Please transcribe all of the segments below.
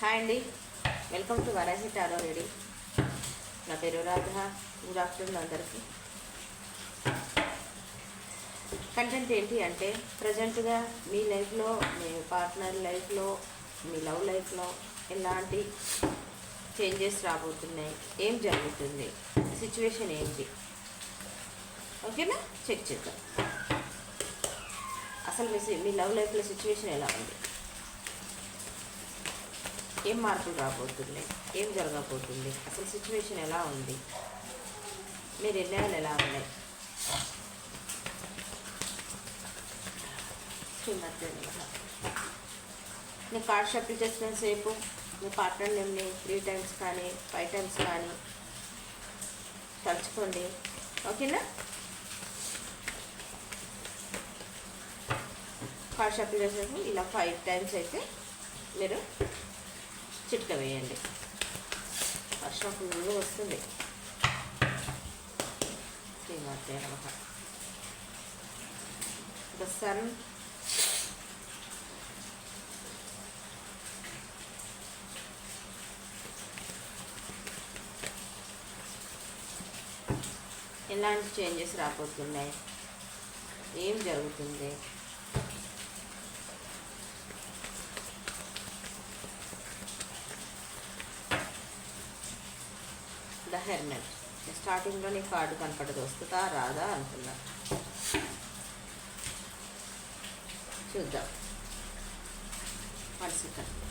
Hi అండి. Welcome to వరాసి tarot ready. నా పేరు రాధ. గుడ్ ఆఫ్టర్నూన్ అందరికీ. కంటెంట్ ఏంటి అంటే ప్రజెంట్గా మీ లైఫ్లో మీ పార్ట్నర్ లైఫ్లో మీ లవ్ లైఫ్లో ఎలాంటి చేంజెస్ రాబోతున్నాయి? ఏం జరుగుతుంది? సిచ్యువేషన్ ఏంటి? ఓకేనా? చెక్ చేద్దాం. అసలు మీ మీ లవ్ లైఫ్లో సిచ్యువేషన్ ఎలా ఉంది? ఏం మార్పులు రాబోతున్నాయి? ఏం జరగబోతుంది? అసలు సిచ్యువేషన్ ఎలా ఉంది? మీ నిర్ణయాలు ఎలా ఉన్నాయి? నువ్వు నేను కార్డ్ షఫిల్ చేసిన సేపు మీ పార్ట్నర్ నేమ్ని త్రీ టైమ్స్ కానీ ఫైవ్ టైమ్స్ కానీ తలుచుకోండి. ఓకేనా? కార్డ్ షాపింగ్ చేసేసి ఇలా ఫైవ్ టైమ్స్ అయితే మీరు చిట్క వేయండి. వర్షం ఫుల్గా వస్తుంది. శ్రీమాతే నమః. The sun. ఎలాంటి చేంజెస్ రాబోతున్నాయి? ఏం జరుగుతుంది? ద హెర్మెట్ స్టార్టింగ్లో నీ కార్డు కనపడదు. వస్తుందా? రాదా? అనుకున్నా చూద్దాం. One second.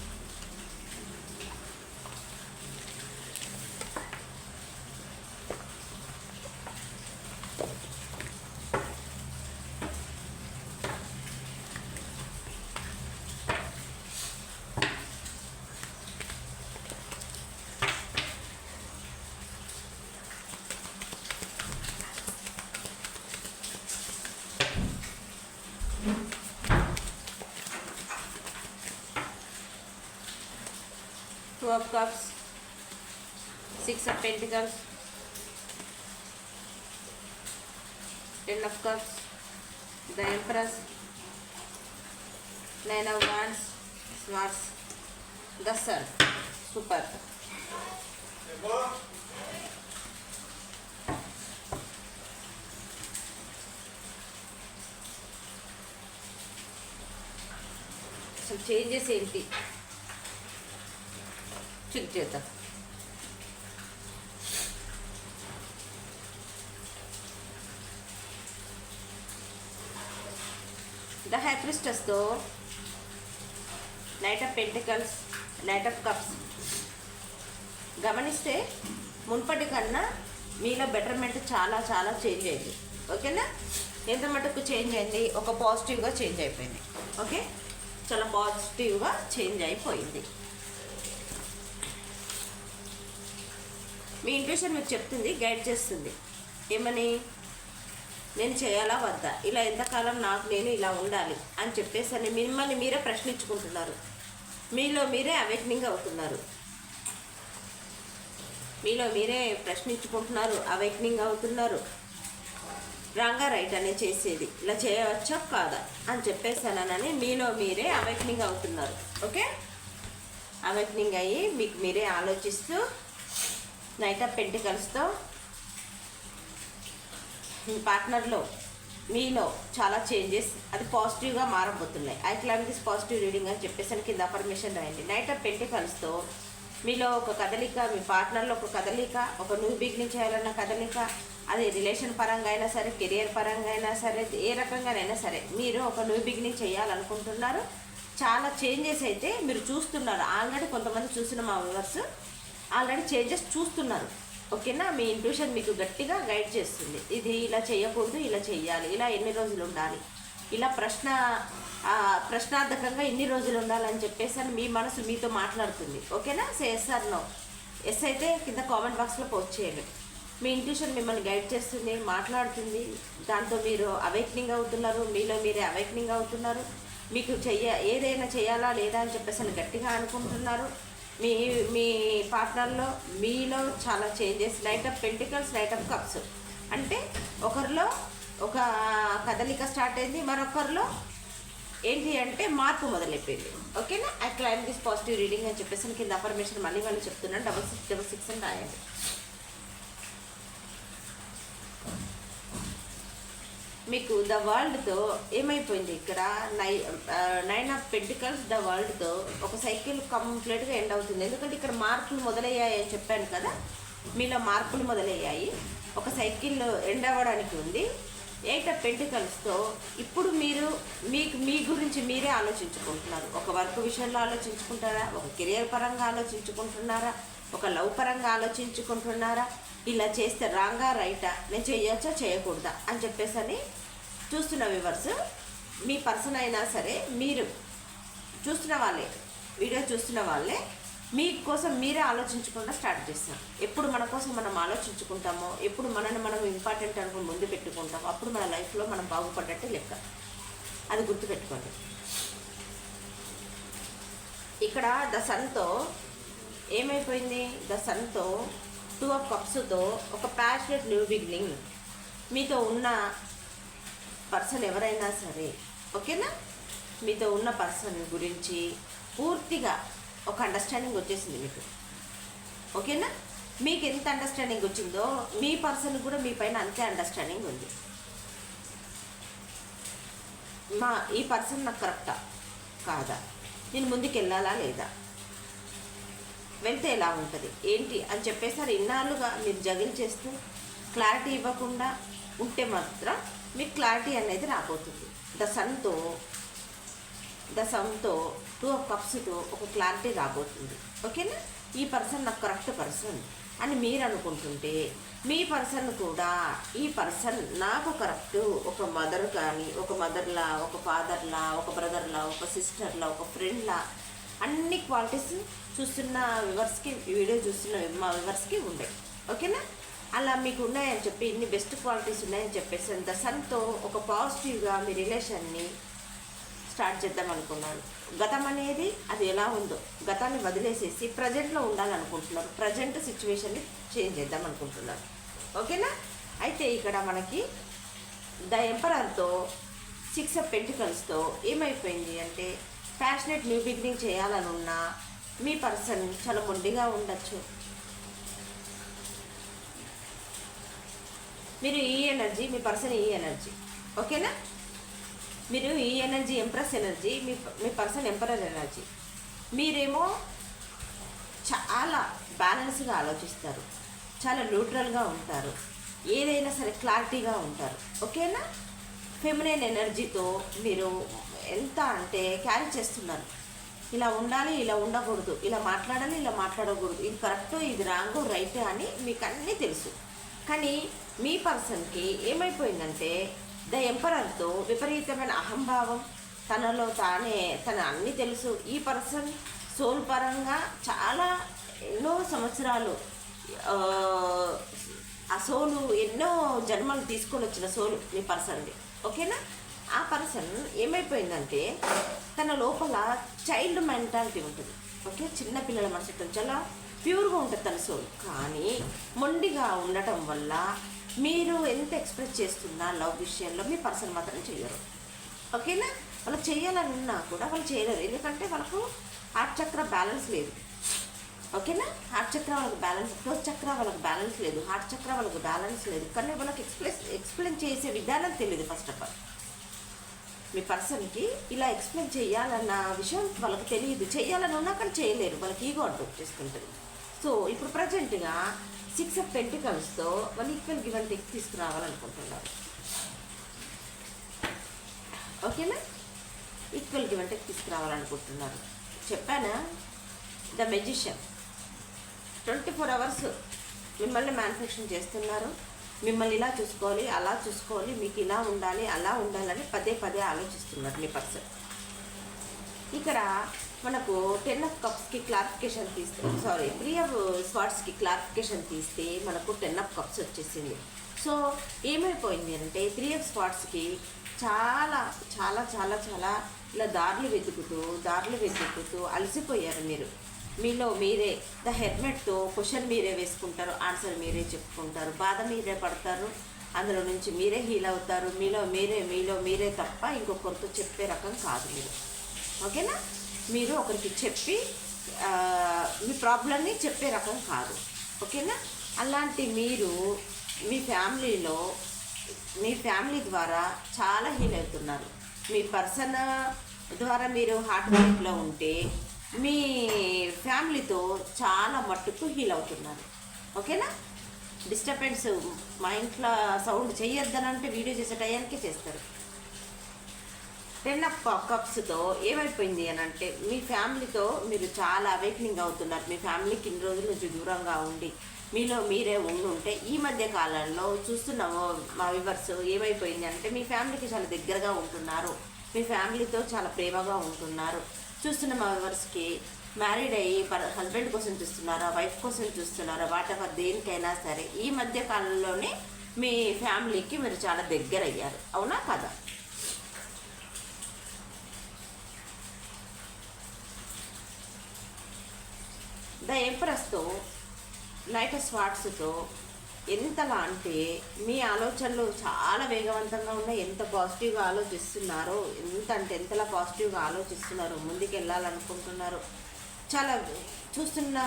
of Cups, Six of Pentacles, Ten of Cups, the Empress, Nine of Wands, Swords, the Sun. Super. some changes ఏంటి చెక్ చేద్దాం the హ్యాప్రిస్టస్తో knight of pentacles knight of cups గమనిస్తే మున్పటి కన్నా మీలో బెటర్మెంట్ చాలా చాలా చేంజ్ అయింది. ఓకేనా? ఎంత మటుకు చేంజ్ అయింది? ఒక పాజిటివ్గా చేంజ్ అయిపోయింది. ఓకే? చాలా పాజిటివ్గా చేంజ్ అయిపోయింది. మీ ఇంట్యూషన్ మీకు చెప్తుంది గైడ్ చేస్తుంది. ఏమని? నేను చేయాలా వద్దా? ఇలా ఎంతకాలం నాకు నేను ఇలా ఉండాలి అని చెప్పేసి అని మిమ్మల్ని మీరే ప్రశ్నించుకుంటున్నారు. మీలో మీరే అవేక్నింగ్ అవుతున్నారు. మీలో మీరే ప్రశ్నించుకుంటున్నారు అవేక్నింగ్ అవుతున్నారు. రాంగా రైట్ అనే చేసేది. ఇలా చేయవచ్చా? కాదా? అని చెప్పేసానని మీలో మీరే అవేక్నింగ్ అవుతున్నారు. ఓకే అవేక్నింగ్ అయ్యి మీకు మీరే ఆలోచిస్తూ నైట్ ఆఫ్ పెంటికల్స్తో మీ పార్ట్నర్లో మీలో చాలా చేంజెస్ అది పాజిటివ్గా మారబోతున్నాయి. ఐ క్లైమ్ పాజిటివ్ రీడింగ్ అని చెప్పేసి కింద పర్మిషన్ రాయండి. నైట్ ఆఫ్ పెంటికల్స్తో మీలో ఒక కదలిక మీ పార్ట్నర్లో ఒక కదలిక ఒక న్యూ బిగినింగ్ చేయాలన్న కదలిక అది రిలేషన్ పరంగా అయినా సరే కెరియర్ పరంగా అయినా సరే ఏ రకంగానైనా సరే మీరు ఒక న్యూ బిగినింగ్ చేయాలనుకుంటున్నారు. చాలా చేంజెస్ అయితే మీరు చూస్తున్నారు. ఆల్రెడీ కొంతమంది చూసిన మా వ్యూవర్స్ ఆల్రెడీ చేంజెస్ చూస్తున్నారు. ఓకేనా? మీ ఇంట్యూషన్ మీకు గట్టిగా గైడ్ చేస్తుంది. ఇది ఇలా చేయకూడదు ఇలా చేయాలి ఇలా ఎన్ని రోజులు ఉండాలి ఇలా ప్రశ్న ప్రశ్నార్థకంగా ఎన్ని రోజులు ఉండాలని చెప్పేసి అని మీ మనసు మీతో మాట్లాడుతుంది. ఓకేనా? So yes or no yes అయితే కింద కామెంట్ బాక్స్లో పోస్ట్ చేయండి. మీ ఇంట్యూషన్ మిమ్మల్ని గైడ్ చేస్తుంది మాట్లాడుతుంది. దాంతో మీరు అవేక్నింగ్ అవుతున్నారు. మీలో మీరే అవేక్నింగ్ అవుతున్నారు. మీకు చెయ్య ఏదైనా చేయాలా లేదా అని చెప్పేసి అని గట్టిగా అనుకుంటున్నారు. మీ మీ పార్ట్నర్లో మీలో చాలా changes knight of pentacles knight of cups అంటే ఒకరిలో ఒక కదలిక స్టార్ట్ అయింది మరొకరిలో ఏంటి అంటే మార్పు మొదలైపోయింది. ఓకేనా I claim this positive reading అని చెప్పేసి కింద అఫర్మేషన్ మళ్ళీ మళ్ళీ చెప్తున్నాను. డబల్ సిక్స్ డబల్ సిక్స్ అని రాయండి మీకు ద వరల్డ్తో ఏమైపోయింది ఇక్కడ? నై నైన్ ఆఫ్ పెంటికల్స్ ద వరల్డ్తో ఒక సైకిల్ కంప్లీట్గా ఎండ్ అవుతుంది. ఎందుకంటే ఇక్కడ మార్పులు మొదలయ్యాయి అని చెప్పాను కదా? మీలో మార్పులు మొదలయ్యాయి. ఒక సైకిల్ ఎండ్ అవ్వడానికి ఉంది. ఎయిట్ ఆఫ్ పెంటికల్స్తో ఇప్పుడు మీరు మీకు మీ గురించి మీరే ఆలోచించుకుంటున్నారు. ఒక వర్క్ విషయంలో ఆలోచించుకుంటారా? ఒక కెరియర్ పరంగా ఆలోచించుకుంటున్నారా? ఒక లవ్ పరంగా ఆలోచించుకుంటున్నారా? ఇలా చేస్తే రాంగా రైటా? నేను చేయొచ్చా చేయకూడదా? అని చెప్పేసి అని చూస్తున్న వివర్స్ మీ పర్సన్ అయినా సరే మీరు చూస్తున్న వాళ్ళే వీడియో చూస్తున్న వాళ్ళే మీ కోసం మీరే ఆలోచించకుండా స్టార్ట్ చేస్తాం ఎప్పుడు మన కోసం మనం ఆలోచించుకుంటామో ఎప్పుడు మనని మనం ఇంపార్టెంట్ అనుకుని ముందు పెట్టుకుంటామో అప్పుడు మన లైఫ్లో మనం బాగుపడ్డట్టే లెక్క. అది గుర్తుపెట్టుకోండి. ఇక్కడ ద సన్తో ఏమైపోయింది? ద సన్తో టూ ఆఫ్ కప్స్తో ఒక ప్యాషనెట్ న్యూ బిగినింగ్ మీతో ఉన్న పర్సన్ ఎవరైనా సరే ఓకేనా? మీతో ఉన్న పర్సన్ గురించి పూర్తిగా ఒక అండర్స్టాండింగ్ వచ్చేసింది మీకు. ఓకేనా? మీకు ఎంత అండర్స్టాండింగ్ వచ్చిందో మీ పర్సన్ కూడా మీ పైన అంతే అండర్స్టాండింగ్ ఉంది. మా ఈ పర్సన్ నాకు కరెక్టా? కాదా? నేను ముందుకు వెళ్ళాలా లేదా? వెళ్తే ఎలా ఉంటుంది? ఏంటి? అని చెప్పేసరి ఇన్నాళ్ళుగా మీరు జగిల్ చేస్తూ క్లారిటీ ఇవ్వకుండా ఉంటే మాత్రం మీకు క్లారిటీ అనేది రాబోతుంది. ద సన్తో ద సన్తో టూ ఆఫ్ కప్స్తో ఒక క్లారిటీ రాబోతుంది. ఓకేనా? ఈ పర్సన్ నాకు కరెక్ట్ పర్సన్ అని మీరు అనుకుంటుంటే మీ పర్సన్ కూడా ఈ పర్సన్ నాకు కరెక్ట్ ఒక మదర్ కానీ ఒక మదర్లా ఒక ఫాదర్లా ఒక బ్రదర్లా ఒక సిస్టర్లా ఒక ఫ్రెండ్లా అన్ని క్వాలిటీస్ చూస్తున్న వివర్స్కి వీడియో చూస్తున్న మా వివర్స్కి ఉండే. ఓకేనా? అలా మీకు ఉన్నాయని చెప్పి ఇన్ని బెస్ట్ క్వాలిటీస్ ఉన్నాయని చెప్పేసి అంత సన్తో ఒక పాజిటివ్గా మీ రిలేషన్ని స్టార్ట్ చేద్దాం అనుకున్నాను. గతం అనేది అది ఎలా ఉందో గతాన్ని వదిలేసేసి ప్రజెంట్లో ఉండాలనుకుంటున్నారు. ప్రజెంట్ సిచ్యువేషన్ని చేంజ్ చేద్దాం అనుకుంటున్నారు ఓకేనా? అయితే ఇక్కడ మనకి ద ఎంపరర్తో సిక్స్ ఆఫ్ పెంటికల్స్తో ఏమైపోయింది అంటే ప్యాషనెట్ న్యూ బిగినింగ్ చేయాలనున్నా మీ పర్సన్ చాలా మొండిగా ఉండొచ్చు. మీరు ఈ ఎనర్జీ మీ పర్సన్ ఈ ఎనర్జీ. ఓకేనా? మీరు ఈ ఎనర్జీ ఎంప్రెస్ ఎనర్జీ మీ మీ పర్సన్ ఎంపరర్ ఎనర్జీ. మీరేమో చాలా బ్యాలెన్స్గా ఆలోచిస్తారు. చాలా న్యూట్రల్గా ఉంటారు. ఏదైనా సరే క్లారిటీగా ఉంటారు. ఓకేనా? ఫెమినైన్ ఎనర్జీతో మీరు ఎంత అంటే క్యారీ చేస్తున్నారు. ఇలా ఉండాలి ఇలా ఉండకూడదు. ఇలా మాట్లాడాలి ఇలా మాట్లాడకూడదు. ఇది కరెక్ట్ ఇది రాంగ్ రైట్ అని మీకు అన్నీ తెలుసు. కానీ మీ పర్సన్కి ఏమైపోయిందంటే ద ఎంపరర్తో విపరీతమైన అహంభావం. తనలో తానే తన అన్నీ తెలుసు. ఈ పర్సన్ సోల్ పరంగా చాలా ఎన్నో సంవత్సరాలు ఆ, ఆ సోలు ఎన్నో జన్మలు తీసుకొని వచ్చిన సోలు మీ పర్సన్ది ఓకేనా ఆ పర్సన్ ఏమైపోయిందంటే తన లోపల చైల్డ్ మెంటాలిటీ ఉంటుంది. ఓకే? చిన్న పిల్లల మనసు చాలా ప్యూర్గా ఉంటుంది తన సోల్ కానీ మొండిగా ఉండటం వల్ల మీరు ఎంత ఎక్స్ప్రెస్ చేస్తున్నా లవ్ విషయంలో మీ పర్సన్ మాత్రం చేయరు ఓకేనా? వాళ్ళు చేయాలనున్నా కూడా వాళ్ళు చేయలేరు. ఎందుకంటే వాళ్ళకు హార్ట్ చక్ర బ్యాలెన్స్ లేదు. ఓకేనా? హార్ట్ చక్ర వాళ్ళకి బ్యాలెన్స్ థర్డ్ చక్ర వాళ్ళకి బ్యాలెన్స్ లేదు. హార్ట్ చక్ర వాళ్ళకి బ్యాలెన్స్ లేదు. కానీ వాళ్ళకి ఎక్స్ప్రెస్ ఎక్స్ప్లెయిన్ చేసే విధానం తెలియదు ఫస్ట్ ఆఫ్ ఆల్ మీ పర్సన్కి ఇలా ఎక్స్ప్లెయిన్ చేయాలన్న విషయం వాళ్ళకి తెలియదు చేయాలని ఉన్నా కానీ చేయలేరు. వాళ్ళకి ఈగో అడ్డు చేసుకుంటుంది. సో ఇప్పుడు ప్రజెంట్గా సిక్స్ ఆఫ్ పెంటికల్స్తో వాళ్ళు ఈక్వల్ గివ్ అండ్ టేక్ తీసుకురావాలనుకుంటున్నారు. ఓకేనా ఈక్వల్ గివ్ అండ్ తీసుకురావాలనుకుంటున్నారు. చెప్పానా? The magician. Twenty four hours మిమ్మల్ని మ్యానుఫ్యాక్చరింగ్ చేస్తున్నారు. మిమ్మల్ని ఇలా చూసుకోవాలి అలా చూసుకోవాలి మీకు ఇలా ఉండాలి అలా ఉండాలని పదే పదే ఆలోచిస్తున్నారు మీ పర్సన్. ఇక్కడ మనకు టెన్ ఆఫ్ కప్స్కి క్లారిఫికేషన్ తీస్తే సారీ త్రీ ఆఫ్ స్వాట్స్కి క్లారిఫికేషన్ తీస్తే మనకు టెన్ ఆఫ్ కప్స్ వచ్చేసింది. సో ఏమైపోయింది అంటే త్రీ ఆఫ్ స్పాట్స్కి చాలా చాలా చాలా చాలా ఇలా దారులు వెతుకుతూ దారులు వెతుకుతూ అలసిపోయారు మీరు. మీలో మీరే ద హెల్మెట్తో క్వశ్చన్ మీరే వేసుకుంటారు ఆన్సర్ మీరే చెప్పుకుంటారు బాధ మీరే పడతారు అందులో నుంచి మీరే హీల్ అవుతారు మీలో మీరే మీలో మీరే తప్ప ఇంకొకరితో చెప్పే రకం కాదు మీరు. ఓకేనా? మీరు ఒకరికి చెప్పి మీ ప్రాబ్లమ్ని చెప్పే రకం కాదు. ఓకేనా? అలాంటి మీరు మీ ఫ్యామిలీలో మీ ఫ్యామిలీ ద్వారా చాలా హీల్ అవుతున్నారు. మీ పర్సన్ ద్వారా మీరు హార్ట్ బ్రేక్లో ఉంటే మీ ఫ్యామిలీతో చాలా మట్టుకు హీల్ అవుతున్నారు. ఓకేనా? డిస్టర్బెన్స్ మా ఇంట్లో సౌండ్ చేయొద్దనంటే వీడియో చేసే టయానికే చేస్తారు. టెన్ ఆఫ్ కప్స్తో ఏమైపోయింది అని అంటే మీ ఫ్యామిలీతో మీరు చాలా అవేక్నింగ్ అవుతున్నారు. మీ ఫ్యామిలీకి ఇన్ని రోజుల నుంచి దూరంగా ఉండి మీలో మీరే ఉండి ఉంటే ఈ మధ్య కాలంలో చూస్తున్నాము మా వివర్స్ ఏమైపోయింది అంటే మీ ఫ్యామిలీకి చాలా దగ్గరగా ఉంటున్నారు. మీ ఫ్యామిలీతో చాలా ప్రేమగా ఉంటున్నారు. చూస్తున్న మా వివర్స్కి మ్యారీడ్ అయ్యి హస్బెండ్ కోసం చూస్తున్నారా వైఫ్ కోసం చూస్తున్నారా వాట్ ఎవర్ దేనికైనా సరే ఈ మధ్య కాలంలోనే మీ ఫ్యామిలీకి మీరు చాలా దగ్గర అయ్యారు అవునా కదా? ద ఎంప్రెస్తో లైటస్ వాట్స్తో ఎంతలా అంటే మీ ఆలోచనలు చాలా వేగవంతంగా ఉన్నాయి. ఎంత పాజిటివ్గా ఆలోచిస్తున్నారో ఎంత అంటే ఎంతలా పాజిటివ్గా ఆలోచిస్తున్నారో ముందుకు వెళ్ళాలనుకుంటున్నారు చాలా చూస్తున్న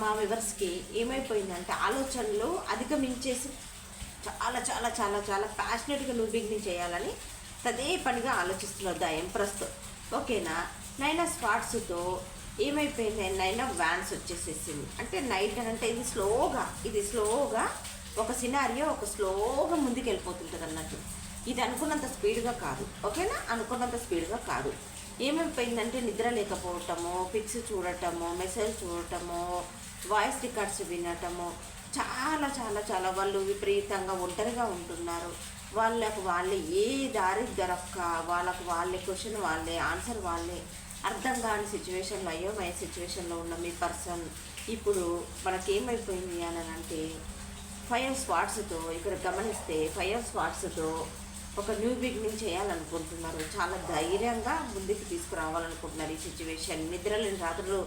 మా వివర్స్కి ఏమైపోయిందంటే ఆలోచనలు అధిగమించేసి చాలా చాలా చాలా చాలా ప్యాషనెట్గా నువ్వు చేయాలని తదే పనిగా ఆలోచిస్తున్నారు దా ఎంప్రెస్తో ఓకేనా? నైనా స్పాట్స్తో ఏమైపోయింది? నైనా వ్యాన్స్ వచ్చేసేసింది. అంటే నైట్ అని అంటే ఇది స్లోగా ఇది స్లోగా ఒక సినారియో ఒక స్లోగా ముందుకు వెళ్ళిపోతుంటుంది అన్నట్టు. ఇది అనుకున్నంత స్పీడ్గా కాదు. ఓకేనా? అనుకున్నంత స్పీడ్గా కాదు. ఏమైపోయిందంటే నిద్ర లేకపోవటము పిక్స్ చూడటము మెసేజ్ చూడటము వాయిస్ రికార్డ్స్ వినటము చాలా చాలా చాలా వాళ్ళు విపరీతంగా ఒంటరిగా ఉంటున్నారు. వాళ్ళకు వాళ్ళే ఏ దారి దొరక్క వాళ్ళకు వాళ్ళే క్వశ్చన్ వాళ్ళే ఆన్సర్ వాళ్ళే అర్థం కాని సిచ్యువేషన్లో అయోమయ సిచ్యువేషన్లో ఉన్న మీ పర్సన్ ఇప్పుడు మనకేమైపోయింది అని అంటే ఫైవ్ స్పాట్స్తో ఇక్కడ గమనిస్తే ఫైవ్ స్పాట్స్తో ఒక న్యూ బిగినింగ్ చేయాలనుకుంటున్నారు. చాలా ధైర్యంగా ముందుకు తీసుకురావాలనుకుంటున్నారు ఈ సిచ్యువేషన్. నిద్రలేని రాత్రులు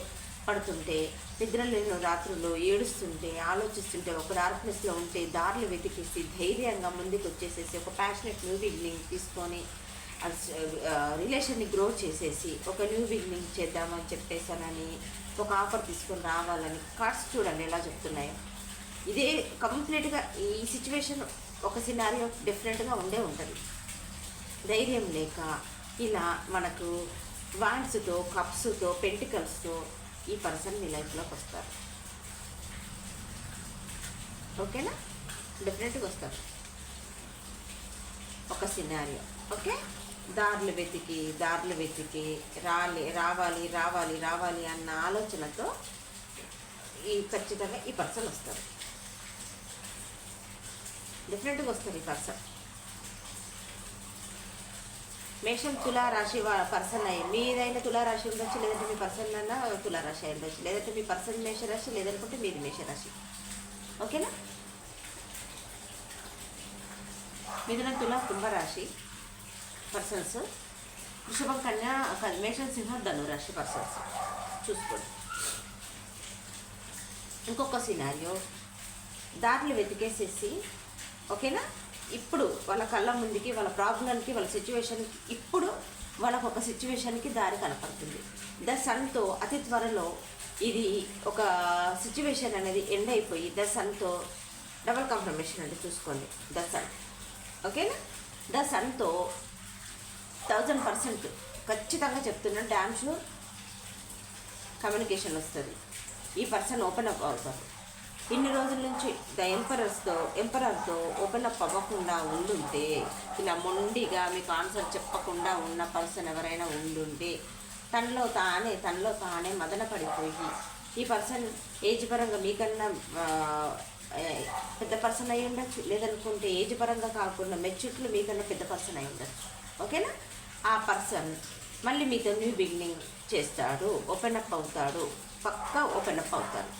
పడుతుంటే నిద్రలేని రాత్రులు ఏడుస్తుంటే ఆలోచిస్తుంటే ఒక డార్క్నెస్లో ఉంటే దారులు వెతికేసి ధైర్యంగా ముందుకు వచ్చేసేసి ఒక ప్యాషనెట్ న్యూ బిగినింగ్ తీసుకొని రిలేషన్ని గ్రో చేసేసి ఒక న్యూ బిగినింగ్ చేద్దామని చెప్పేసానని ఒక ఆఫర్ తీసుకొని రావాలని కార్డ్స్ చూడండి ఎలా చెప్తున్నాయో. ఇదే కంప్లీట్గా ఈ సిచ్యువేషన్ ఒక సినారియో డిఫరెంట్గా ఉండే ఉంటుంది. ధైర్యం లేక ఇలా మనకు వాండ్స్తో కప్స్తో పెంటికల్స్తో ఈ పర్సన్ మీ లైఫ్లోకి వస్తారు. ఓకేనా డెఫినెట్గా వస్తారు. ఒక సినారియో ఓకే దారులు వెతికి దారులు వెతికి రాలి రావాలి రావాలి రావాలి అన్న ఆలోచనతో ఈ ఖచ్చితంగా ఈ పర్సన్ వస్తారు. డెఫినెట్గా వస్తుంది పర్సన్. మేషం తులారాశి పర్సన్ అయ్యి మీదైనా తులారాశి ఉండొచ్చు లేదంటే మీ పర్సన్ అయినా తులారాశి అయి ఉండొచ్చు. లేదంటే మీ పర్సన్ మేషరాశి లేదనుకుంటే మీది మేషరాశి. ఓకేనా? మిథున తుల కుంభరాశి పర్సన్స్. వృషభం కన్యా మేషం సింహం ధనురాశి పర్సన్స్. చూసుకోండి. ఇంకొక సినారియో దారిని వెతికేసేసి ఓకేనా? ఇప్పుడు వాళ్ళ కళ్ళ ముందుకి వాళ్ళ ప్రాబ్లంకి వాళ్ళ సిచ్యువేషన్కి ఇప్పుడు వాళ్ళకు ఒక సిచ్యువేషన్కి దారి కనపడుతుంది. ద సన్తో అతి త్వరలో ఇది ఒక సిచ్యువేషన్ అనేది ఎండ్ అయిపోయి ద సన్తో డబల్ కాంప్రమేషన్ అంటే చూసుకోండి. The sun. ఓకేనా? ద సన్తో థౌజండ్ పర్సెంట్ ఖచ్చితంగా చెప్తున్నా డ్యామ్ షూర్ కమ్యూనికేషన్ వస్తుంది. ఈ పర్సన్ ఓపెన్ అప్ అవుతారు ఇన్ని రోజుల నుంచి ద ఎంపరర్స్తో ఎంపరర్తో ఓపెన్ అప్ అవ్వకుండా ఉండుంటే ఇలా మొండిగా మీకు ఆన్సర్ చెప్పకుండా ఉన్న పర్సన్ ఎవరైనా ఉండుంటే తనలో తానే తనలో తానే మదన పడిపోయి ఈ పర్సన్ ఏజ్ పరంగా మీకన్నా పెద్ద పర్సన్ అయి ఉండొచ్చు. లేదనుకుంటే ఏజ్ పరంగా కాకుండా మెచ్యూర్లు మీకన్నా పెద్ద పర్సన్ అయి ఉండొచ్చు. ఓకేనా? ఆ పర్సన్ మళ్ళీ మీతో న్యూ బిగినింగ్ చేస్తాడు ఓపెన్ అప్ అవుతాడు పక్కా ఓపెన్ అప్ అవుతాడు.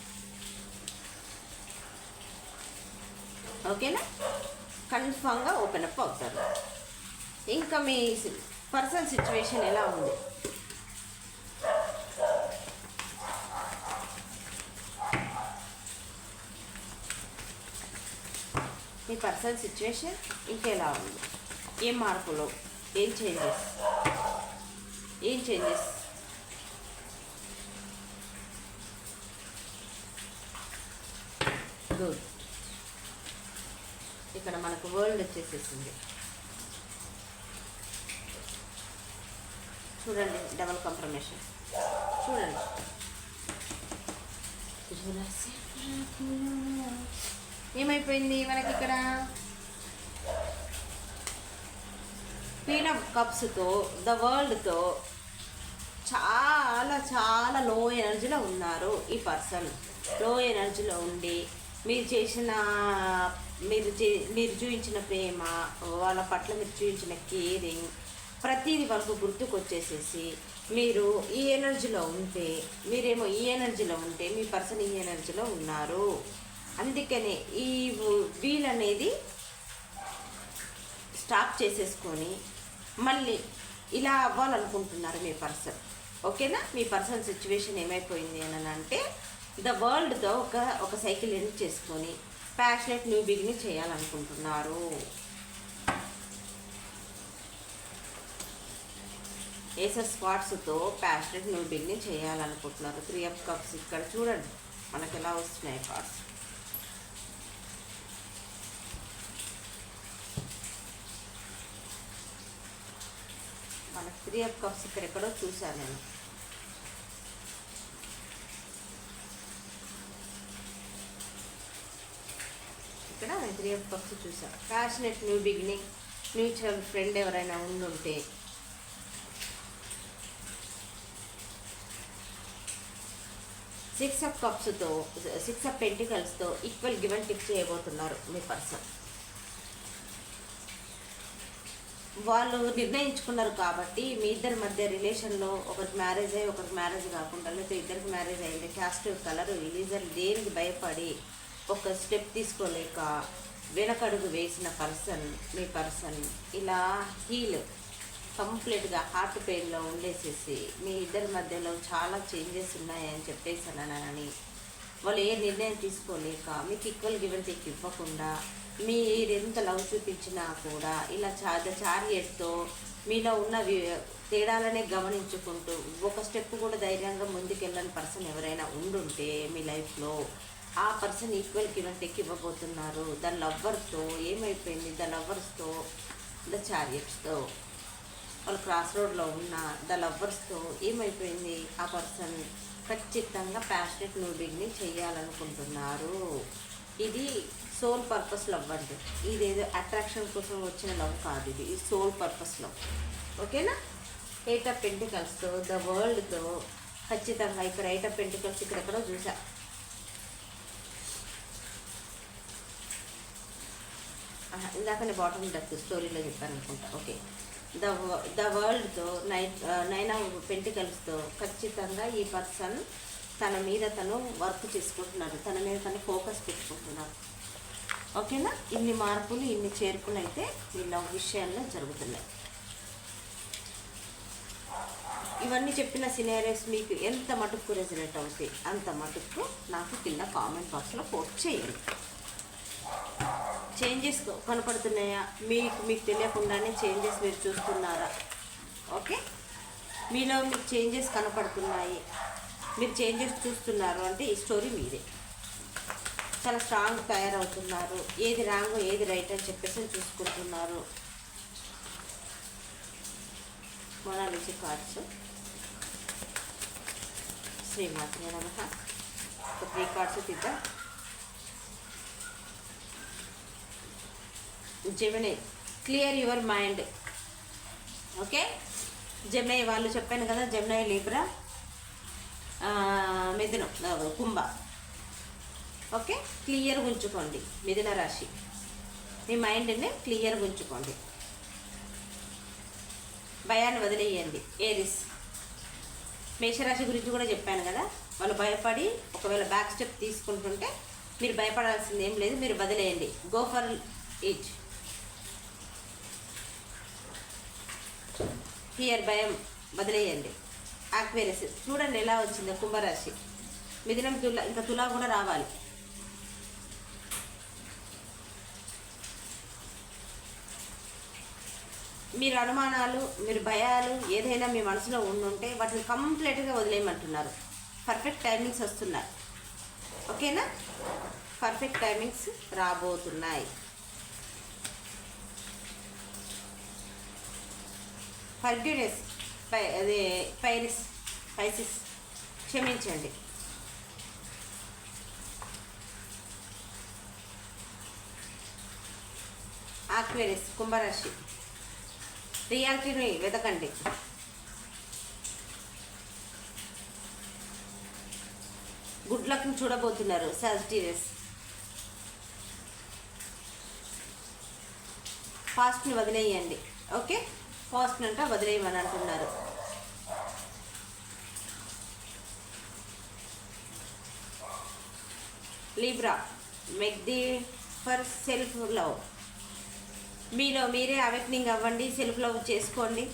ఓకేనా? కన్ఫామ్గా ఓపెన్ అప్ అవుతారు. ఇంకా మీ పర్సనల్ సిచ్యువేషన్ ఎలా ఉంది? మీ పర్సనల్ సిచ్యువేషన్ ఇంకెలా ఉంది? ఏం మార్పులు? ఏం చేంజెస్? ఏం చేంజెస్? గుడ్. ఇక్కడ మనకు వరల్డ్ వచ్చేసేసింది. చూడండి డబల్ కంఫర్మేషన్ చూడండి. ఏమైపోయింది మనకి ఇక్కడ? క్వీన్ ఆఫ్ కప్స్తో ద వరల్డ్తో చాలా చాలా లో ఎనర్జీలో ఉన్నారు ఈ పర్సన్లో ఎనర్జీలో ఉండి మీరు చేసిన మీరు చే మీరు చూపించిన ప్రేమ వాళ్ళ పట్ల మీరు చూపించిన కేరింగ్ ప్రతిదీ వాళ్ళకు గుర్తుకొచ్చేసేసి మీరు ఈ ఎనర్జీలో ఉంటే మీరేమో ఈ ఎనర్జీలో ఉంటే మీ పర్సన్ ఈ ఎనర్జీలో ఉన్నారు. అందుకనే ఈ వీల్ అనేది స్టాప్ చేసేసుకొని మళ్ళీ ఇలా అవ్వాలనుకుంటున్నారు మీ పర్సన్. ఓకేనా? మీ పర్సన్ సిచ్యువేషన్ ఏమైపోయింది అని అంటే ద వరల్డ్తో ఒక ఒక సైకిల్ ఎండ్ చేసుకొని ప్యాషనెట్ న్యూ బిగినింగ్ చేయాలనుకుంటున్నారు. ఏసర్ స్పాట్స్తో ప్యాషనెట్ న్యూ బిగినింగ్ చేయాలనుకుంటున్నారు. త్రీ ఆఫ్ కప్స్ ఇక్కడ చూడండి మనకి ఎలా వస్తున్నాయి కార్డ్స్. మనకు త్రీ ఆఫ్ కప్స్ ఇక్కడ ఎక్కడో చూశాను నేను. ఇక్కడ త్రీ ఆఫ్ కప్స్ చూసాం passionate new beginning mutual friend ఎవరైనా ఉండుంటే. సిక్స్ ఆఫ్ కప్స్తో సిక్స్ ఆఫ్ పెంటికల్స్తో ఈక్వల్ గివెన్ టిప్ చేయబోతున్నారు మీ పర్సన్ వాళ్ళు నిర్ణయించుకున్నారు కాబట్టి మీ ఇద్దరి మధ్య రిలేషన్లో ఒకరికి మ్యారేజ్ అయ్యి ఒకరికి మ్యారేజ్ కాకుండా లేకపోతే ఇద్దరికి మ్యారేజ్ అయింది క్యాస్ట్ కలర్ రిలీజన్ దేనికి భయపడి ఒక స్టెప్ తీసుకోలేక వెనకడుగు వేసిన పర్సన్ మీ పర్సన్ ఇలా హీల్ కంప్లీట్గా హార్ట్ పెయిన్లో ఉండేసేసి మీ ఇద్దరి మధ్యలో చాలా చేంజెస్ ఉన్నాయని చెప్పేసానని వాళ్ళు ఏ నిర్ణయం తీసుకోలేక మీకు ఈక్వల్ గివెన్ టేక్ ఇవ్వకుండా మీరు ఎంత లవ్ చూపించినా కూడా ఇలా చాద చార్యతో మీలో ఉన్న తేడాలనే గమనించుకుంటూ ఒక స్టెప్ కూడా ధైర్యంగా ముందుకెళ్ళని పర్సన్ ఎవరైనా ఉండుంటే మీ లైఫ్లో ఆ person equal give and take ఇవ్వబోతున్నారు. ద లవ్వర్స్తో ఏమైపోయింది? ద లవ్వర్స్తో ద చారియట్స్తో వాళ్ళు క్రాస్ రోడ్లో ఉన్న ద లవ్వర్స్తో ఏమైపోయింది? ఆ పర్సన్ ఖచ్చితంగా ప్యాషనెట్ మూవింగ్ని చేయాలనుకుంటున్నారు. ఇది సోల్ పర్పస్ లవ్ అంటే ఇదేదో అట్రాక్షన్ కోసం వచ్చిన లవ్ కాదు ఇది. ఇది సోల్ పర్పస్ లవ్ ఓకేనా ఎయిట్ ఆఫ్ పెంటికల్స్తో ద వరల్డ్తో ఖచ్చితంగా ఇక్కడ ఎయిట్ ఆఫ్ పెంటికల్స్ ఇక్కడెక్కడో చూసా. ఇందాకనే బాటమ్ డెత్ స్టోరీలో చెప్పాను అనుకుంటా. ఓకే ద ద వరల్డ్తో నైట్ నైన్ ఆఫ్ పెంటికల్స్తో ఖచ్చితంగా ఈ పర్సన్ తన మీద తను వర్క్ చేసుకుంటున్నాడు. తన మీద తను ఫోకస్ పెట్టుకుంటున్నాడు. ఓకేనా ఇన్ని మార్పులు ఇన్ని చేర్పులు అయితే ఈ లవ్ విషయాల్లో జరుగుతున్నాయి. ఇవన్నీ చెప్పిన సినారియస్ మీకు ఎంత మటుకు రెజనేట్ అవుతాయి? అంత మటుకు నాకు కింద కామెంట్ బాక్స్లో పోస్ట్ చేయండి. చేంజెస్ కనపడుతున్నాయా? మీకు మీకు తెలియకుండానే చేంజెస్ మీరు చూస్తున్నారా? ఓకే? మీలో మీకు చేంజెస్ కనపడుతున్నాయి. మీరు చేంజెస్ చూస్తున్నారు అంటే ఈ స్టోరీ మీదే. చాలా స్ట్రాంగ్ తయారవుతున్నారు. ఏది రాంగ్ ఏది రైట్ అని చెప్పేసి చూసుకుంటున్నారు. మొనాలిసి కార్డ్స్. శ్రీమాత్రే నమ. ఒక త్రీ కార్డ్స్ తీద్దాం. Gemini clear your mind okay Gemini వాళ్ళు చెప్పాను కదా జెమినీ లీబ్రా మిథునం కుంభ. ఓకే క్లియర్గా ఉంచుకోండి మిథున రాశి. మీ మైండ్ని క్లియర్గా ఉంచుకోండి. భయాన్ని వదిలేయండి. ఏరిస్ మేషరాశి గురించి కూడా చెప్పాను కదా వాళ్ళు భయపడి ఒకవేళ బ్యాక్ స్టెప్ తీసుకుంటుంటే మీరు భయపడాల్సింది ఏం లేదు మీరు వదిలేయండి. గో ఫర్ ఈచ్ ఫియర్ భయం వదిలేయండి. ఆక్వేరస్. చూడండి ఎలా వచ్చిందో కుంభరాశి. మిథునం తులా ఇంకా తులా కూడా రావాలి. మీరు అనుమానాలు మీరు భయాలు ఏదైనా మీ మనసులో ఉండుంటే వాటిని కంప్లీట్గా వదిలేయమంటున్నారు. పర్ఫెక్ట్ టైమింగ్స్ వస్తున్నాయి. ఓకేనా? పర్ఫెక్ట్ టైమింగ్స్ రాబోతున్నాయి. ఫర్గ్యూనెస్ పై అదే పైరిస్ పైసిస్ క్షమించండి. ఆక్వేరియస్ కుంభరాశి. రియాలిటీని వెతకండి. గుడ్ లక్ని చూడబోతున్నారు సాజిటీరియస్. ఫాస్ట్ని వదిలేయండి ఓకే? ఫాస్ట్ వదిలేయమని అంటున్నారు. Libra make the for self love. మీలో మీరే అవేక్నింగ్ అవ్వండి సెల్ఫ్ లవ్ చేసుకోండి.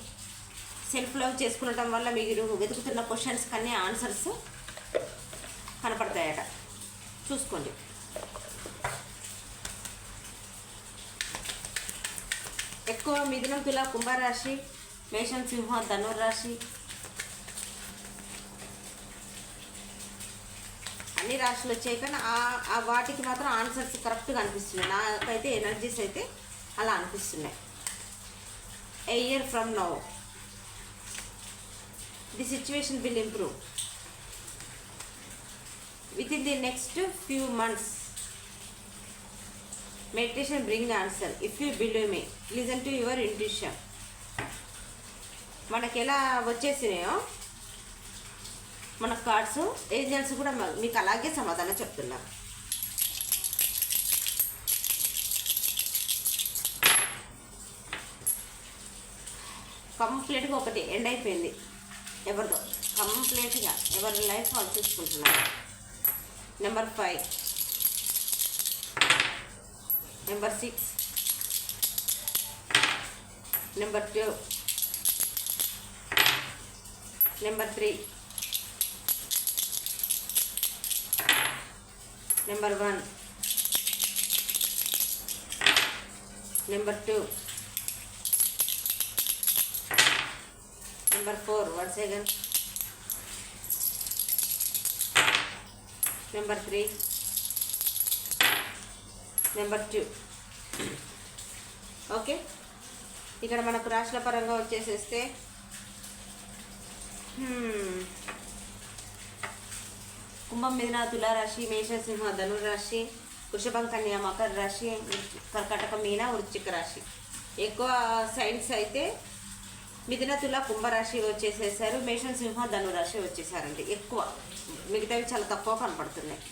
సెల్ఫ్ లవ్ చేసుకునటం వల్ల మీరు వెతుకుతున్న క్వశ్చన్స్ కన్నీ ఆన్సర్స్ కనపడతాయట. చూసుకోండి. ఎక్కువ మిథునం తుల కుంభరాశి మేషం సింహం ధనుర్రాశి. అన్ని రాశులు వచ్చాయి కానీ ఆ ఆ వాటికి మాత్రం ఆన్సర్స్ కరెక్ట్గా అనిపిస్తున్నాయి. నాకైతే ఎనర్జీస్ అయితే అలా అనిపిస్తున్నాయి. A year from now the situation will improve with in the next few months meditation bring answer if you believe me listen to your intuition మనకి ఎలా వచ్చేసినాయో మన కార్డ్స్ ఏజెంట్స్ కూడా మీకు అలాగే సమాధానం చెప్తున్నారు. కంప్లీట్గా ఒకటి ఎండ్ అయిపోయింది. ఎవరిదో. కంప్లీట్గా ఎవరి లైఫ్ వాళ్ళు చూసుకుంటున్నారు. Number five number six number two number three number one number two number four one second number three number two. Okay? ఇక్కడ మనకు రాశుల పరంగా వచ్చేసేస్తే కుంభం మిథున తులారాశి మేషసింహ ధనురాశి వృషభం కన్య మకర రాశి కర్కటక మీన వృశ్చిక రాశి. ఎక్కువ సైన్స్ అయితే మిథున తుల కుంభరాశి వచ్చేసేసారు మేషం సింహ ధనురాశి వచ్చేసారండి. ఎక్కువ. మిగతావి చాలా తక్కువ కనపడుతున్నాయి.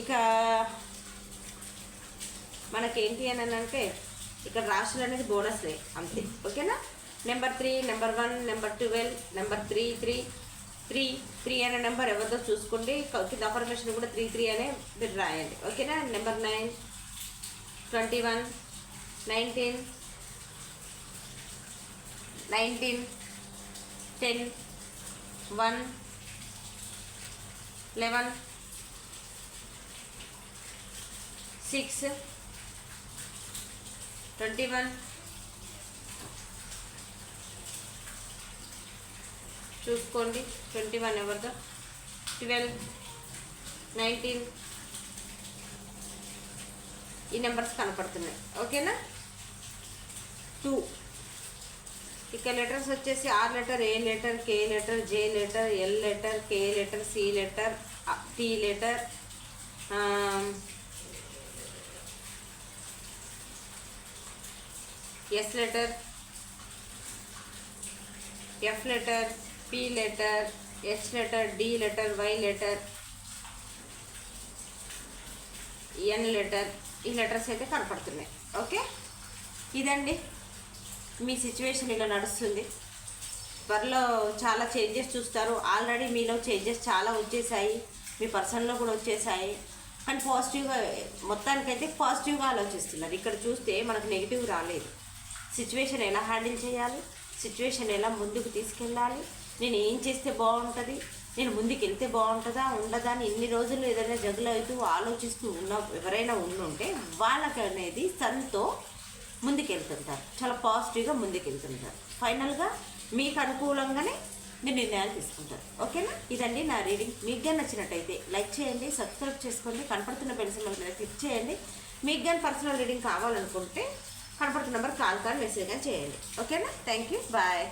ఇక మనకేంటి అని అంటే ఇక్కడ రాశులు అనేది బోనస్లే అంతే. ఓకేనా? Number three number one number twelve number three three three three అనే నెంబర్ ఎవరిదో చూసుకోండి. కింద అఫర్మేషన్ కూడా త్రీ త్రీ అనే మీరు రాయండి. ఓకేనా? Number nine twenty one nineteen nineteen ten one eleven six twenty one. చూసుకోండి. ట్వంటీ వన్ ఎవరిదో. ట్వెల్వ్. నైన్టీన్. ఈ నెంబర్స్ కనపడుతున్నాయి. ఓకేనా? టూ. ఇక లెటర్స్ వచ్చేసి R letter A letter K letter J letter L letter K letter C letter T letter S letter F letter P letter H letter D letter Y letter N letter ఈ letters అయితే కనపడుతున్నాయి. Okay? ఇదండి. మీ situation ఇలా నడుస్తుంది. త్వరలో చాలా changes చూస్తారు. Already మీలో చేంజెస్ చాలా వచ్చేసాయి. మీ పర్సన్లో కూడా వచ్చేసాయి. అండ్ పాజిటివ్గా మొత్తానికైతే పాజిటివ్గా ఆలోచిస్తున్నారు. ఇక్కడ చూస్తే మనకు నెగిటివ్ రాలేదు. సిచ్యువేషన్ ఎలా హ్యాండిల్ చేయాలి? సిచ్యువేషన్ ఎలా ముందుకు తీసుకెళ్ళాలి? నేను ఏం చేస్తే బాగుంటుంది? నేను ముందుకు వెళ్తే బాగుంటుందా? ఉండదా? అని ఇన్ని రోజులు ఏదైనా జగులు అవుతూ ఆలోచిస్తూ ఉన్న ఎవరైనా ఉండుంటే వాళ్ళకి అనేది సన్తో ముందుకెళ్తుంటారు. చాలా పాజిటివ్గా ముందుకెళ్తుంటారు. ఫైనల్గా మీకు అనుకూలంగానే మీరు నిర్ణయాలు తీసుకుంటారు. ఓకేనా? ఇదండి నా రీడింగ్. మీకు గన్ నచ్చినట్టయితే లైక్ చేయండి సబ్స్క్రైబ్ చేసుకోండి కనపడుతున్న పెన్సిల్ మీద క్లిక్ చేయండి. మీకు కానీ పర్సనల్ రీడింగ్ కావాలనుకుంటే కనపడుతున్న నెంబర్ కాల్ కానీ మెసేజ్ కానీ చేయండి. ఓకేనా? Thank you bye